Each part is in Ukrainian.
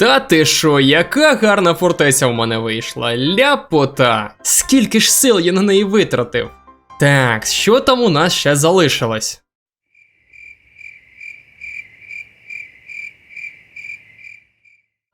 Та ти що, яка гарна фортеця в мене вийшла? Ляпота! Скільки ж сил я на неї витратив? Так, що там у нас ще залишилось?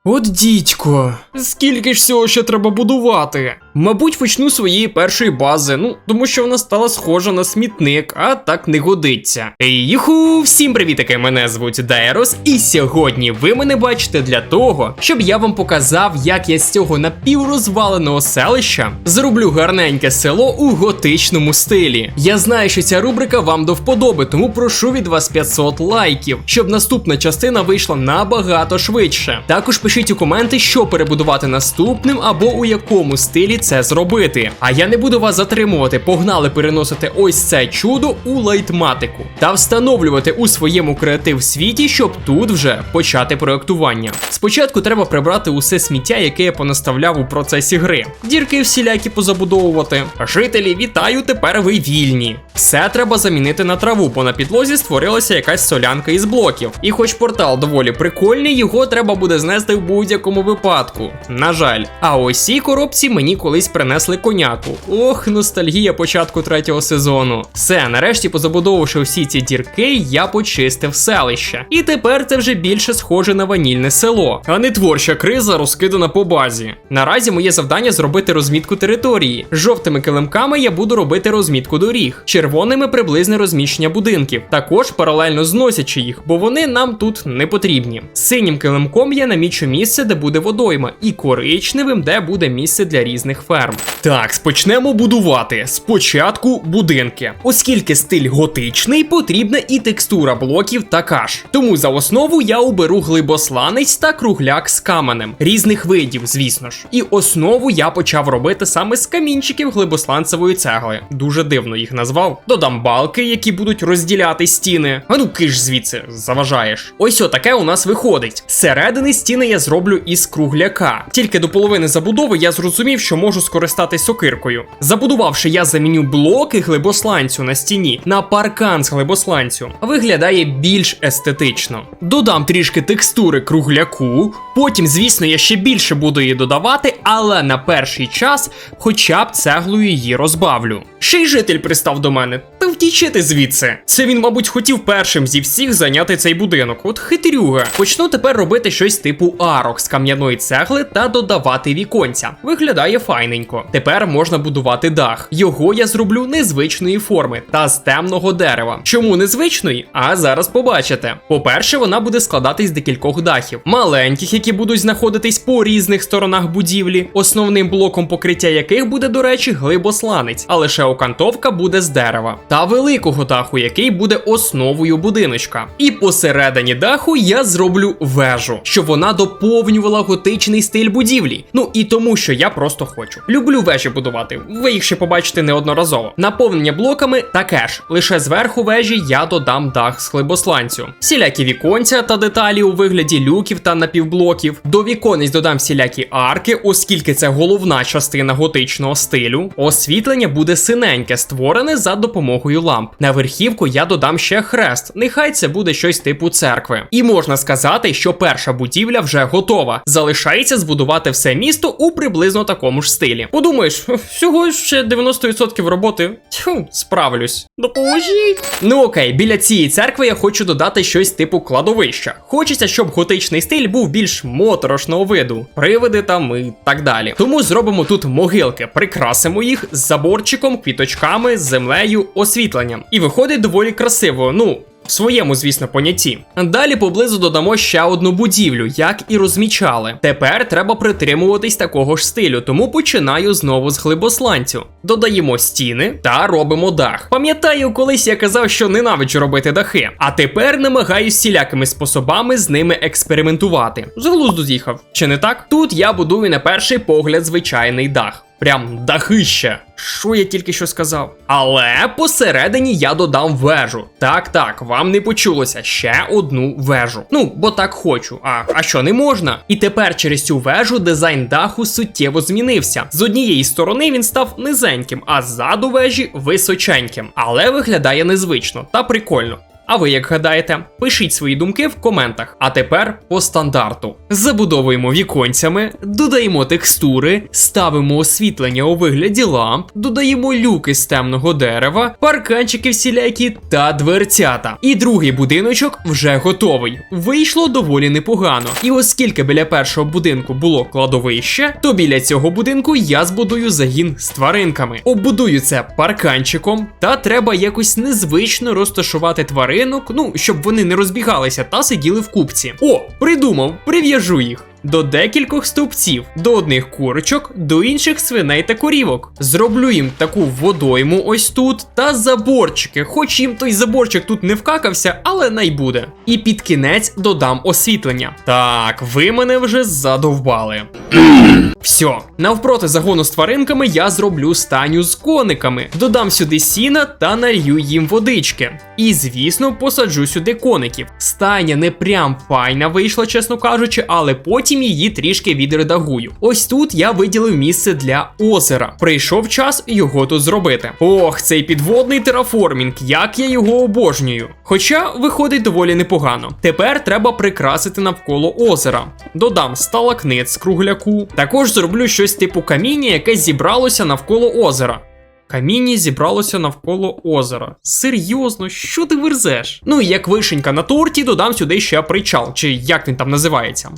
От дідько, скільки ж всього ще треба будувати? Мабуть, почну своєї першої бази, ну тому що вона стала схожа на смітник, а так не годиться. Юху, всім привітики! Мене звуть Дайрос, і сьогодні ви мене бачите для того, щоб я вам показав, як я з цього напіврозваленого селища зроблю гарненьке село у готичному стилі. Я знаю, що ця рубрика вам до вподоби, тому прошу від вас 500 лайків, щоб наступна частина вийшла набагато швидше. Також пишіть у коменти, що перебудувати наступним або у якому стилі це зробити. А я не буду вас затримувати. Погнали переносити ось це чудо у лайтматику та встановлювати у своєму креатив світі, щоб тут вже почати проектування. Спочатку треба прибрати усе сміття, яке я понаставляв у процесі гри. Дірки всілякі позабудовувати. Жителі, вітаю, тепер ви вільні. Все треба замінити на траву, бо на підлозі створилася якась солянка із блоків. І хоч портал доволі прикольний, його треба буде знести в будь-якому випадку. На жаль, а ось цій коробці мені колись принесли коняку. Ох, ностальгія початку третього сезону. Все, нарешті, позабудовувавши всі ці дірки, я почистив селище. І тепер це вже більше схоже на ванільне село, а не творча криза розкидана по базі. Наразі моє завдання зробити розмітку території. Жовтими килимками я буду робити розмітку доріг, червоними приблизне розміщення будинків, також паралельно зносячи їх, бо вони нам тут не потрібні. Синім килимком я намічу місце, де буде водойма, і коричневим, де буде місце для різних ферм. Так, спочнемо будувати. Спочатку будинки. Оскільки стиль готичний, потрібна і текстура блоків така ж. Тому за основу я оберу глибосланець та кругляк з каменем. Різних видів, звісно ж. І основу я почав робити саме з камінчиків глибосланцевої цегли. Дуже дивно їх назвав. Додам балки, які будуть розділяти стіни. А ну киш звідси, заважаєш. Ось отаке у нас виходить. Зсередини стіни я зроблю із кругляка. Тільки до половини забудови я зрозумів, що можу скористатись сокиркою. Забудувавши, я заміню блоки глибосланцю на стіні на паркан з глибосланцю. Виглядає більш естетично. Додам трішки текстури кругляку. Потім, звісно, я ще більше буду її додавати, але на перший час хоча б цеглою її розбавлю. Ще й житель пристав до мене. Та втічити звідси. Це він, мабуть, хотів першим зі всіх зайняти цей будинок. От хитрюга. Почну тепер робити щось типу арок з кам'яної цегли та додавати віконця. Виглядає файненько. Тепер можна будувати дах. Його я зроблю незвичної форми та з темного дерева. Чому незвичної? А зараз побачите. По-перше, вона буде складатись декількох дахів, маленьких, які будуть знаходитись по різних сторонах будівлі, основним блоком покриття яких буде, до речі, глибосланець, а лише окантовка буде з дерева, та великого даху, який буде основою будиночка. І посередині даху я зроблю вежу, щоб вона доповнювала готичний стиль будівлі. Ну і тому, що я просто хочу. Люблю вежі будувати. Ви їх ще побачите неодноразово. Наповнення блоками таке ж. Лише зверху вежі я додам дах з хлибосланцю. Всілякі віконця та деталі у вигляді люків та напівблоків. До віконець додам всілякі арки, оскільки це головна частина готичного стилю. Освітлення буде синеньке, створене за допомогою ламп. На верхівку я додам ще хрест. Нехай це буде щось типу церкви. І можна сказати, що перша будівля вже готова. Залишається збудувати все місто у приблизно такому ж стилі. Подумаєш, всього ще 90% роботи. Тьфу, справлюсь. Допоможіть. Ну окей, біля цієї церкви я хочу додати щось типу кладовища. Хочеться, щоб готичний стиль був більш моторошного виду, привиди там і так далі. Тому зробимо тут могилки, прикрасимо їх заборчиком, квіточками, землею, освітленням. І виходить доволі красиво. Ну. В своєму, звісно, понятті. Далі поблизу додамо ще одну будівлю, як і розмічали. Тепер треба притримуватись такого ж стилю, тому починаю знову з глибосланцю. Додаємо стіни та робимо дах. Пам'ятаю, колись я казав, що ненавиджу робити дахи, а тепер намагаюсь всілякими способами з ними експериментувати. З глузду з'їхав, чи не так? Тут я будую на перший погляд звичайний дах. Прям дахище. Що я тільки що сказав? Але посередині я додам вежу. Так, так, вам не почулося ще одну вежу. Ну, бо так хочу. А, а що не можна? І тепер через цю вежу дизайн даху суттєво змінився. З однієї сторони він став низеньким, а ззаду вежі височеньким. Але виглядає незвично та прикольно. А ви як гадаєте? Пишіть свої думки в коментах. А тепер по стандарту: забудовуємо віконцями, додаємо текстури, ставимо освітлення у вигляді ламп, додаємо люки з темного дерева, парканчики всілякі та дверцята. І другий будиночок вже готовий. Вийшло доволі непогано. І оскільки біля першого будинку було кладовище, то біля цього будинку я збудую загін з тваринками. Оббудую це парканчиком, та треба якось незвично розташувати тваринок, ну щоб вони не розбігалися та сиділи в купці. О, придумав, прив'яжу їх. До декількох стовпців, до одних курочок, до інших свиней та корівок. Зроблю їм таку водойму ось тут та заборчики, хоч їм той заборчик тут не вкакався, але най буде. І під кінець додам освітлення. Так, ви мене вже задовбали. Все, навпроти загону з тваринками я зроблю стайню з кониками, додам сюди сіна та налью їм водички. І звісно, посаджу сюди коників. Стайня не прям файна вийшла, чесно кажучи, але потім її трішки відредагую. Ось тут я виділив місце для озера. Прийшов час його тут зробити. Ох, цей підводний тераформінг, як я його обожнюю. Хоча виходить доволі непогано. Тепер треба прикрасити навколо озера. Додам сталакнит з кругляку. Також зроблю щось типу каміння, яке зібралося навколо озера. Каміння зібралося навколо озера. Серйозно, що ти верзеш? Ну і як вишенька на торті, додам сюди ще причал, чи як він там називається.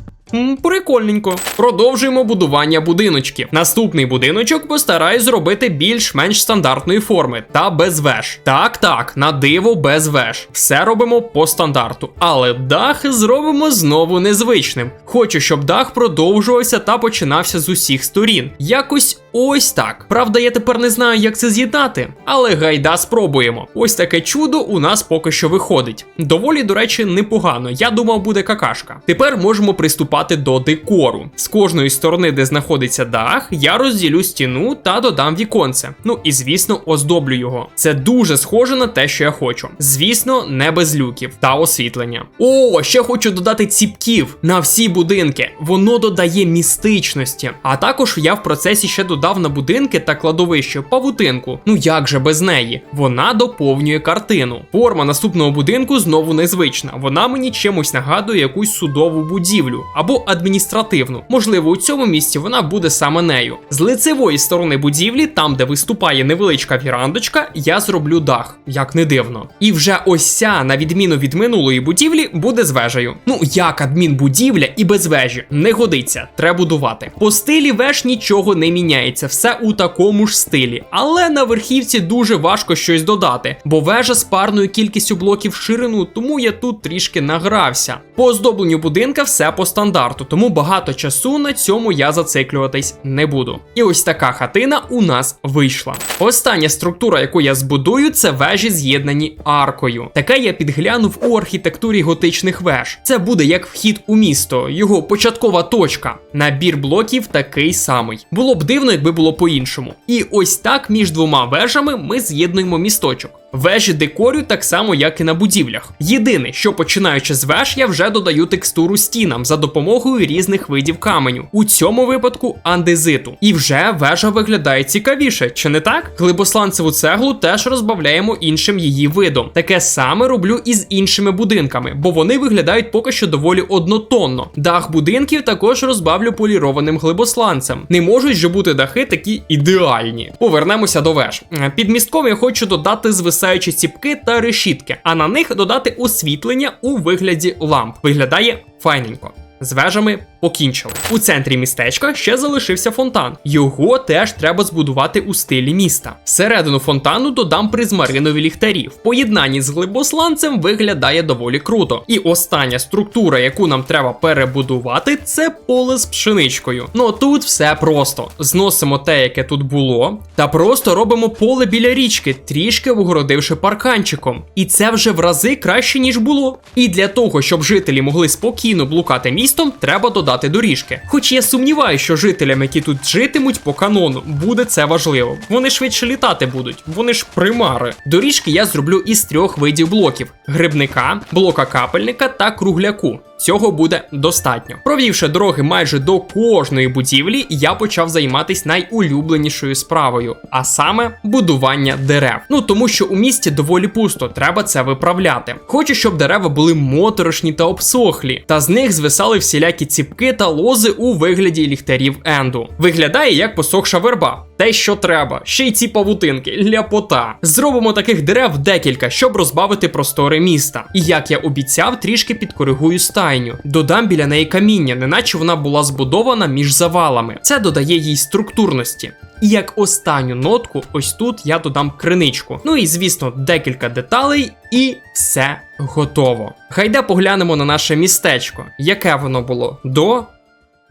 Прикольненько. Продовжуємо будування будиночків. Наступний будиночок постараюсь зробити більш-менш стандартної форми та без веж. Так, так, на диво без веж. Все робимо по стандарту. Але дах зробимо знову незвичним. Хочу, щоб дах продовжувався та починався з усіх сторін. Якось ось так. Правда, я тепер не знаю, як це з'єднати, але гайда спробуємо. Ось таке чудо у нас поки що виходить. Доволі, до речі, непогано. Я думав, буде какашка. Тепер можемо приступати до декору. З кожної сторони, де знаходиться дах, я розділю стіну та додам віконце. Ну і звісно, оздоблю його. Це дуже схоже на те, що я хочу. Звісно, не без люків та освітлення. О, ще хочу додати ціпків на всі будинки. Воно додає містичності. А також я в процесі ще додав на будинки та кладовище павутинку. Ну як же без неї? Вона доповнює картину. Форма наступного будинку знову незвична. Вона мені чимось нагадує якусь судову будівлю або адміністративну. Можливо, у цьому місці вона буде саме нею. З лицевої сторони будівлі, там де виступає невеличка вірандочка, я зроблю дах, як не дивно. І вже ось ця, на відміну від минулої будівлі, буде з вежею. Ну як адмінбудівля і без вежі не годиться, треба будувати. По стилі веж нічого не міняється, все у такому ж стилі. Але на верхівці дуже важко щось додати, бо вежа з парною кількістю блоків ширину, тому я тут трішки награвся. По оздобленню будинка все по стандарту, тому багато часу на цьому я зациклюватись не буду. І ось така хатина у нас вийшла. Остання структура, яку я збудую, це вежі з'єднані аркою. Таке я підглянув у архітектурі готичних веж. Це буде як вхід у місто, його початкова точка. Набір блоків такий самий. Було б дивно, якби було по-іншому. І ось так між двома вежами ми з'єднуємо місточок. Вежі декорю так само, як і на будівлях. Єдине, що починаючи з веж, я вже додаю текстуру стінам за допомогою різних видів каменю. У цьому випадку андезиту. І вже вежа виглядає цікавіше, чи не так? Глибосланцеву цеглу теж розбавляємо іншим її видом. Таке саме роблю і з іншими будинками, бо вони виглядають поки що доволі однотонно. Дах будинків також розбавлю полірованим глибосланцем. Не можуть же бути дахи такі ідеальні. Повернемося до веж. Під містком я хочу додати звисаючі ціпки та решітки, а на них додати освітлення у вигляді ламп. Виглядає файненько. З вежами покінчили. У центрі містечка ще залишився фонтан. Його теж треба збудувати у стилі міста. Всередину фонтану додам призмаринові ліхтарі. В поєднанні з глибосланцем виглядає доволі круто. І остання структура, яку нам треба перебудувати, це поле з пшеничкою. Ну тут все просто: зносимо те, яке тут було, та просто робимо поле біля річки, трішки огородивши парканчиком. І це вже в рази краще, ніж було. І для того, щоб жителі могли спокійно блукати містом, треба додати доріжки. Хоч я сумніваюся, що жителям, які тут житимуть по канону, буде це важливо. Вони швидше літати будуть, вони ж примари. Доріжки я зроблю із трьох видів блоків: грибника, блока капельника та кругляку. Цього буде достатньо. Провівши дороги майже до кожної будівлі, я почав займатися найулюбленішою справою, а саме будування дерев. Ну тому що у місті доволі пусто, треба це виправляти. Хочу, щоб дерева були моторошні та обсохлі, та з них звисали всілякі ціпки та лози у вигляді ліхтарів Енду. Виглядає як посохша верба. Те, що треба, ще й ці павутинки, ляпота. Зробимо таких дерев декілька, щоб розбавити простори міста. І як я обіцяв, трішки підкоригую стайню. Додам біля неї каміння, неначе вона була збудована між завалами. Це додає їй структурності. І як останню нотку, ось тут я додам криничку. Ну і звісно, декілька деталей, і все готово. Гайда поглянемо на наше містечко, яке воно було до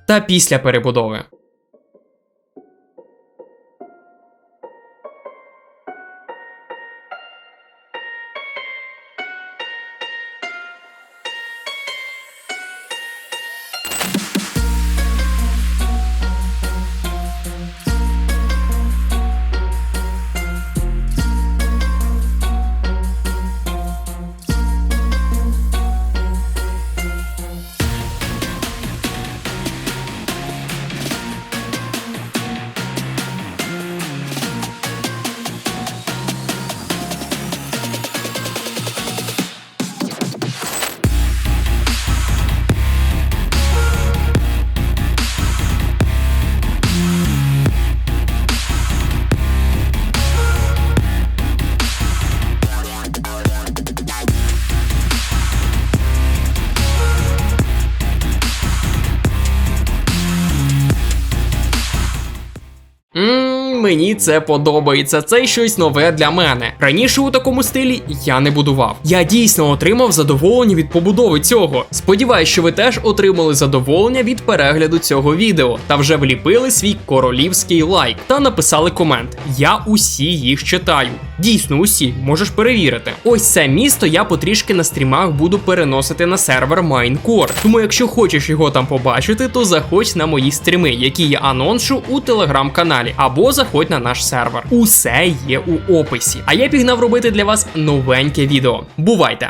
та після перебудови. Мені це подобається. Це щось нове для мене. Раніше у такому стилі я не будував. Я дійсно отримав задоволення від побудови цього. Сподіваюсь, що ви теж отримали задоволення від перегляду цього відео та вже вліпили свій королівський лайк та написали комент. Я усі їх читаю. Дійсно, усі можеш перевірити. Ось це місто я потрішки на стрімах буду переносити на сервер Майнкор. Тому, якщо хочеш його там побачити, то заходь на мої стріми, які я аноншу у телеграм-каналі, або заходь на наш сервер. Усе є у описі. А я пігнав робити для вас новеньке відео. Бувайте!